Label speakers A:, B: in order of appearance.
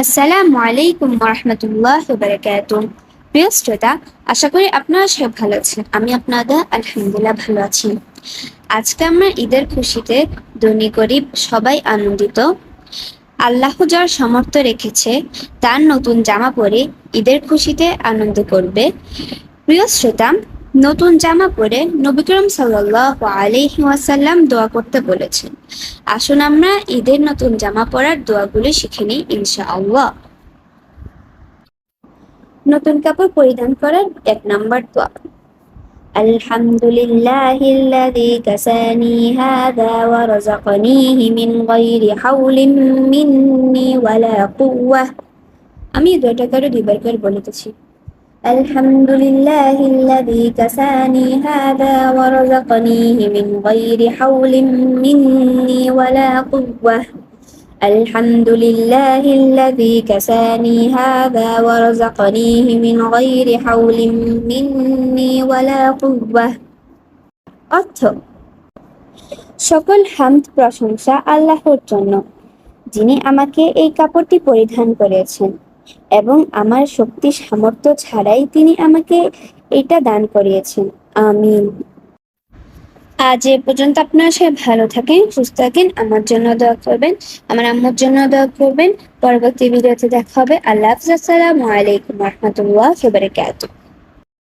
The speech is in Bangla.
A: আসসালামু আলাইকুম রহমতুল্লাহ বারকাত প্রিয় শ্রোতা, আশা করি আপনারা সব ভালো আছেন। আমি আপনাদের আলহামদুলিল্লাহ ভালো আছি। আজকে আমরা ঈদের খুশিতে ধনী গরিব সবাই আনন্দিত। আল্লাহ যার সামর্থ্য রেখেছে, তার নতুন জামা পরে ঈদের খুশিতে আনন্দ করবে। প্রিয় শ্রোতা নতুন জামা পরে নবী করিম সাল্লাহ আলাইহি ওয়াসাল্লাম দোয়া করতে বলেছেন আসুন আমরা ঈদের নতুন জামা পরার দোয়াগুলি শিখে নিই ইনশাআল্লাহ নতুন কাপড় পরিধান করার এক নম্বর দোয়া الحمد لله الذي كساني هذا ورزقنيه من غير حول مني ولا قوة আমি এই দুইটা করে দুইবার করে বলিতেছি الحمد لله الذي كساني هذا ورزقنيه من غير حول مني ولا قوة الحمد لله الذي كساني هذا ورزقنيه من غير حول مني ولا قوة অর্থ সকল হামদ প্রশংসা আল্লাহর জন্য যিনি আমাকে এই কাপড়টি পরিধান করেছেন এবং আমার শক্তি সামর্থ্য ছাড়াই তিনি আমাকে এটা দান করিয়েছেন। আমিন। আজ এ পর্যন্ত আপনার সবাই ভালো থাকেন, সুস্থ থাকেন। আমার জন্য দোয়া করবেন, আমার আম্মুর জন্য দোয়া করবেন। পরবর্তী ভিডিওতে দেখা হবে। আল্লাহ হাফিজ। আলাইকুম রহমতুল্লাহ